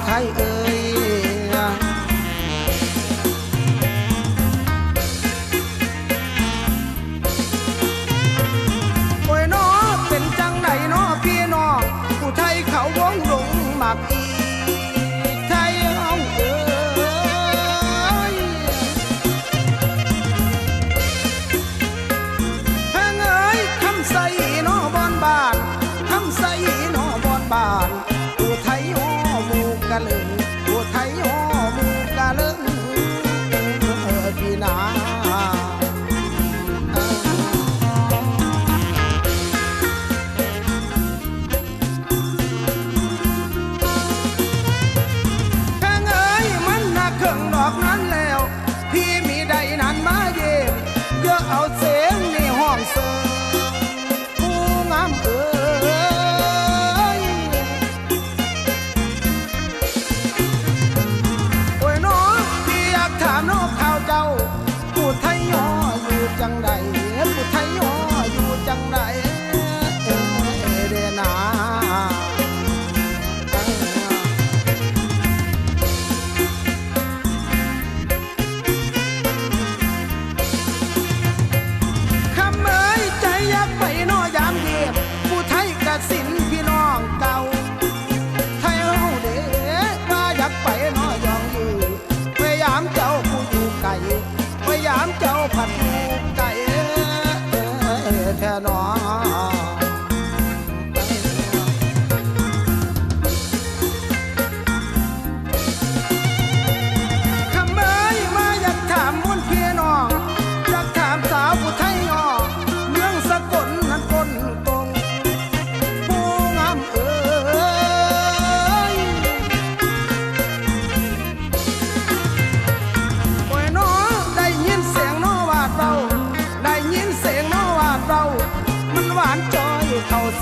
泰国。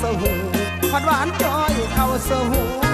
สู่ผัดหวานจอยเข้าสู่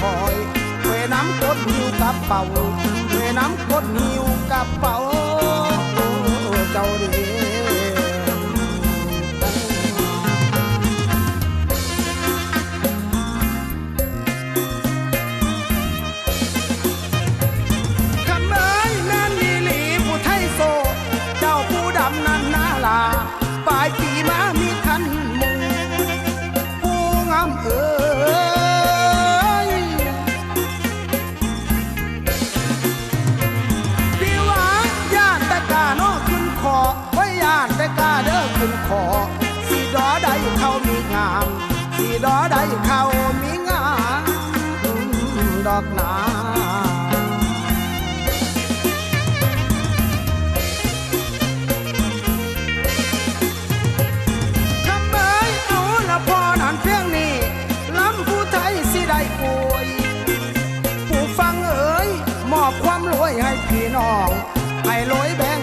คอยเวน้ำกดหิวกับเป่าเวน้ำกดหิวกับเป่าเจ้าเดีปลายปีมามีทันมุงผู้งามเอ๋ ถึงขอสีดอใดเขามีงามสีดอใดเขามีงามดอกนาไม่เอาละพอหนานเพียงนี้ร่ำผู้ไทยสีได้ป่วยผู้ฟังเอ่ยมอบความรวยให้พี่น้อง ให้รวยแบ่ง